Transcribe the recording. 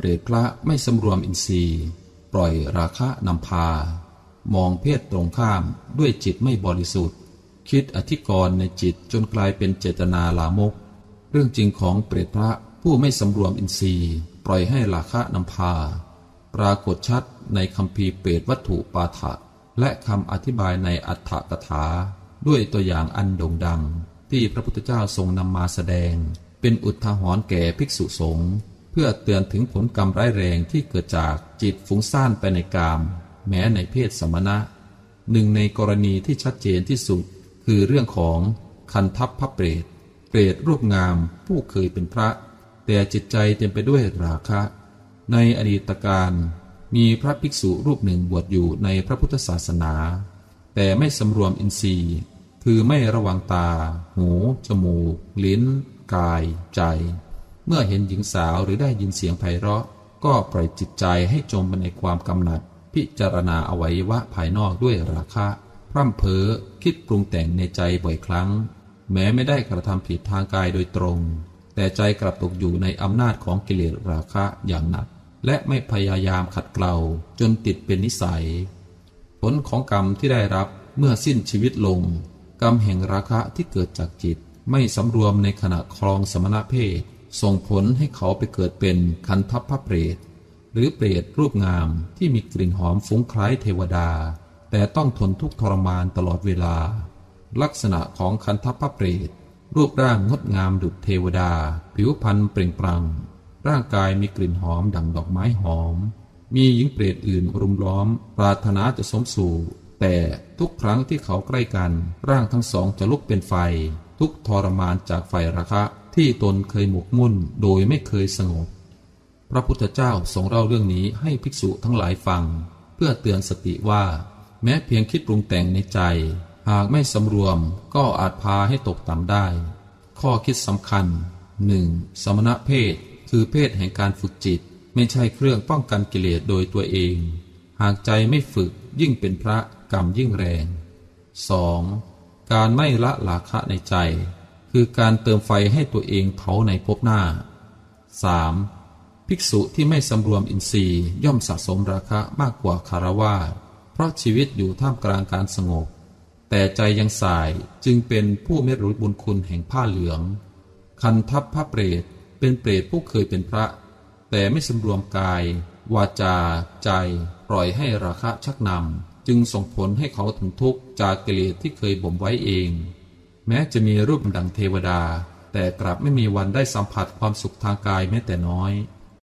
เปรตพระไม่สำรวมอินทรีย์ ปล่อยราคะนำพา มองเพศตรงข้ามด้วยจิตไม่บริสุทธิ์ คิดอธิกรณ์ในจิตจนกลายเป็นเจตนาลามก เรื่องจริงของเปรตพระผู้ไม่สำรวมอินทรีย์ ปล่อยให้ราคะนำพา ปรากฏชัดในคำพีเปรตวัตถุปาฐะและคำอธิบายในอัฏฐกถา ด้วยตัวอย่างอันโด่งดัง ที่พระพุทธเจ้าทรงนำมาแสดง เป็นอุทาหรณ์แก่ภิกษุสงฆ์ เพื่อเตือนถึงผลกรรมร้ายแรงที่เกิดจากจิตฟุ้งซ่านไปในกาม แม้ในเพศสมณะ หนึ่งในกรณีที่ชัดเจนที่สุด คือเรื่องของคันทัพพระเปรต เปรตรูปงามผู้เคยเป็นพระ แต่จิตใจเต็มไปด้วยราคะ ในอดีตการมีพระภิกษุรูปหนึ่งบวชอยู่ในพระพุทธศาสนา แต่ไม่สำรวมอินทรีย์ คือไม่ระวังตา หู จมูก ลิ้น กาย ใจ เมื่อเห็นหญิงสาวหรือได้ยินเสียงไพเราะ ก็ปล่อยจิตใจให้จมไปในความกำหนัด พิจารณาอวัยวะภายนอกด้วยราคะ พร่ำเพ้อคิดปรุงแต่งในใจบ่อยครั้ง แม้ไม่ได้กระทำผิดทางกายโดยตรง แต่ใจกลับตกอยู่ในอำนาจของกิเลสราคะอย่างหนัก และไม่พยายามขัดเกลาจนติดเป็นนิสัย ผลของกรรมที่ได้รับเมื่อสิ้นชีวิตลง กรรมแห่งราคะที่เกิดจากจิตไม่สำรวมในขณะครองสมณเพศ ส่งผลให้เขาไปเกิดเป็นคันทัพพระเปรต หรือเปรตรูปงามที่มีกลิ่นหอมฟุ้งคล้ายเทวดา แต่ต้องทนทุกข์ทรมานตลอดเวลา ลักษณะของคันทัพพระเปรต รูปร่างงดงามดุจเทวดา ผิวพรรณเปล่งปลั่งร่างกายมีกลิ่นหอมดังดอกไม้หอม มีหญิงเปรตอื่นรุมล้อม ปรารถนาจะสมสู่แต่ทุกครั้งที่เขาใกล้กัน ร่างทั้งสองจะลุกเป็นไฟ ทุกทรมานจากไฟราคะ ที่ตนเคยหมกมุ่นโดยไม่เคยสงบ พระพุทธเจ้าทรงเล่าเรื่องนี้ให้ภิกษุทั้งหลายฟัง เพื่อเตือนสติว่า แม้เพียงคิดปรุงแต่งในใจ หากไม่สำรวมก็อาจพาให้ตกต่ำได้ ข้อคิดสำคัญ 1. สมณะเพศ คือเพศแห่งการฝึกจิต ไม่ใช่เครื่องป้องกันกิเลสโดยตัวเอง หากใจไม่ฝึกยิ่งเป็นพระกรรมยิ่งแรง 2. การไม่ละราคะในใจ คือการเติมไฟให้ตัวเองเผาในภพหน้า 3. ภิกษุที่ไม่สำรวมอินทรีย์ย่อมสะสมราคะมากกว่าคารวาเพราะชีวิตอยู่ท่ามกลางการสงบ แต่ใจยังสายจึงเป็นผู้ไม่รู้บุญคุณแห่งผ้าเหลือง คันทัพพระเปรตเป็นเปรตผู้เคยเป็นพระ แต่ไม่สำรวมกาย วาจา ใจ ปล่อยให้ราคะชักนำจึงส่งผลให้เขาถึงทุกข์จากกิเลสที่เคยบ่มไว้เอง แม้จะมีรูปดังเทวดา แต่กลับไม่มีวันได้สัมผัสความสุขทางกายแม้แต่น้อย